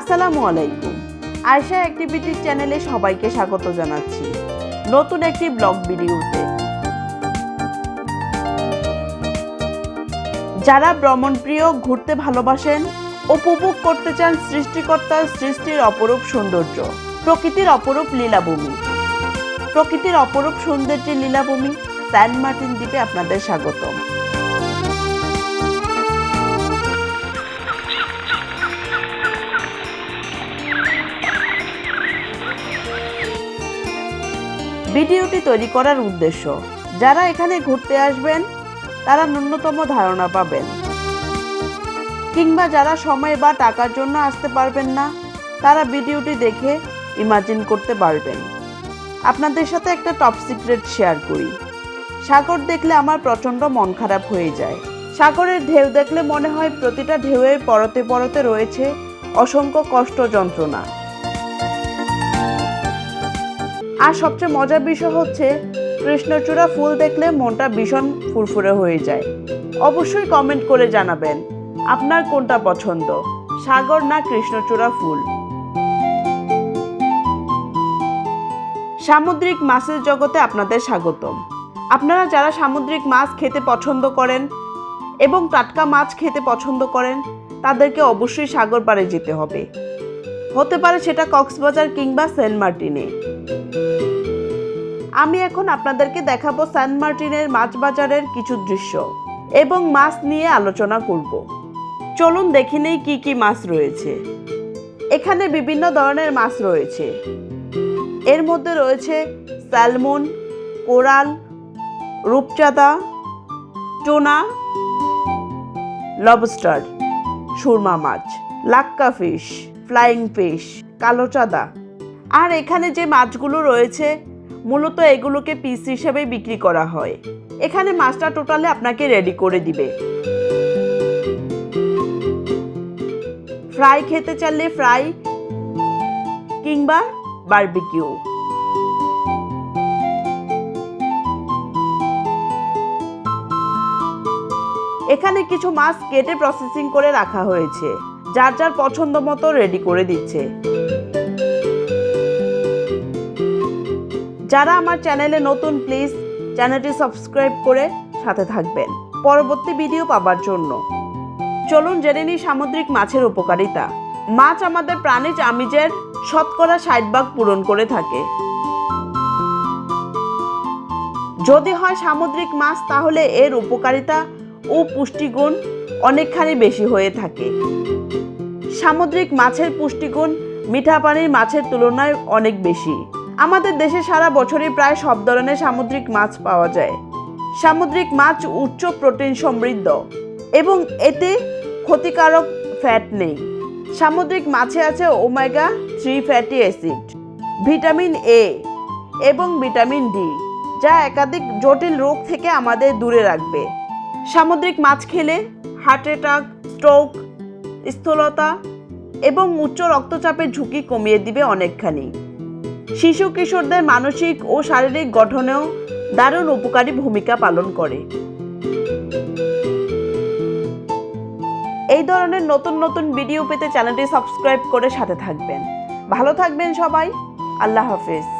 আসসালামু আলাইকুম। আয়শা অ্যাক্টিভিটির চ্যানেলে সবাইকে স্বাগত জানাচ্ছি। নতুন একটি ব্লগ ভিডিওতে। যারা ভ্রমণপ্রিয়, ঘুরতে ভালোবাসেন, উপভোগ করতে চান সৃষ্টিকর্তার সৃষ্টির অপরূপ সৌন্দর্য, প্রকৃতির অপরূপ লীলাভূমি। প্রকৃতির অপরূপ সৌন্দর্যের লীলাভূমি স্যান্ড মার্টিন দ্বীপে আপনাদের স্বাগতম। ভিডিওটি তৈরি করার উদ্দেশ্য। যারা এখানে ঘুরতে আসবেন, তারা ন্যূনতম ধারণা পাবেন। কিংবা যারা সময় বা টাকার জন্য আসতে পারবেন না, তারা ভিডিওটি দেখে ইমাজিন করতে পারবেন। আপনাদের সাথে একটা টপ সিক্রেট শেয়ার করি। সাগর দেখলে আমার প্রচণ্ড মন খারাপ হয়ে যায়। সাগরের ঢেউ দেখলে মনে হয় প্রতিটা ঢেউয়ের পরতে পরতে রয়েছে অসংখ্য কষ্ট যন্ত্রণা। আর সবচেয়ে মজার বিষয় হচ্ছে, কৃষ্ণচূড়া ফুল দেখলে মনটা ভীষণ ফুরফুরে হয়ে যায়। অবশ্যই কমেন্ট করে জানাবেন, আপনার কোনটা পছন্দ, সাগর না কৃষ্ণচূড়া ফুল? সামুদ্রিক মাছের জগতে আপনাদের স্বাগতম। আপনারা যারা সামুদ্রিক মাছ খেতে পছন্দ করেন এবং টাটকা মাছ খেতে পছন্দ করেন, তাদেরকে অবশ্যই সাগর পাড়ে যেতে হবে। হতে পারে সেটা কক্সবাজার কিংবা সেন্ট মার্টিনে। আমি এখন আপনাদেরকে দেখাবো সান মার্টিনের মাছ বাজারের কিছু দৃশ্য এবং মাছ নিয়ে আলোচনা করব। চলুন দেখে নেই কি কি মাছ রয়েছে। এখানে বিভিন্ন ধরনের মাছ রয়েছে। এর মধ্যে রয়েছে স্যালমন, কোরাল, রূপচাঁদা, টোনা, লবস্টার, সুরমা মাছ, লাক্কা ফিশ, ফ্লাইং ফিশ, কালো চাঁদা। আর এখানে যে মাছগুলো রয়েছে মূলত এগুলোকে পিস হিসেবে বিক্রি করা হয়। এখানে মাছটা টোটালে আপনাকে রেডি করে দিবে। ফ্রাই খেতে চাইলে ফ্রাই কিংবা বারবিকিউ এখানে কিছু মাছ কেটে প্রসেসিং করে রাখা হয়েছে। যার যার পছন্দ মতো রেডি করে দিচ্ছে। যারা আমার চ্যানেলে নতুন প্লিজ চ্যানেলটি সাবস্ক্রাইব করে সাথে থাকবেন। পরবর্তী ভিডিও পাবার জন্য। চলুন জেনে নিই সামুদ্রিক মাছের উপকারিতা। মাছ আমাদের প্রাণীজ আমিজের শতকরা ষাট ভাগ পূরণ করে থাকে। যদি হয় সামুদ্রিক মাছ, তাহলে এর উপকারিতা ও পুষ্টিগুণ অনেকখানি বেশি হয়ে থাকে। সামুদ্রিক মাছের পুষ্টিগুণ মিঠা পানির মাছের তুলনায় অনেক বেশি। আমাদের দেশে সারা বছরই প্রায় সব ধরনের সামুদ্রিক মাছ পাওয়া যায়। সামুদ্রিক মাছ উচ্চ প্রোটিন সমৃদ্ধ এবং এতে ক্ষতিকারক ফ্যাট নেই। সামুদ্রিক মাছে আছে omega three fatty acid, vitamin A এবং ভিটামিন ডি, যা একাধিক জটিল রোগ থেকে আমাদের দূরে রাখবে। সামুদ্রিক মাছ খেলে হার্ট অ্যাটাক, স্ট্রোক, স্থূলতা এবং উচ্চ রক্তচাপের ঝুঁকি কমিয়ে দিবে অনেকখানি। শিশু কিশোরদের মানসিক ও শারীরিক গঠনেও দারুণ উপকারী ভূমিকা পালন করে। এই ধরনের নতুন নতুন ভিডিও পেতে চ্যানেলটি সাবস্ক্রাইব করে সাথে থাকবেন। ভালো থাকবেন সবাই। আল্লাহ হাফেজ।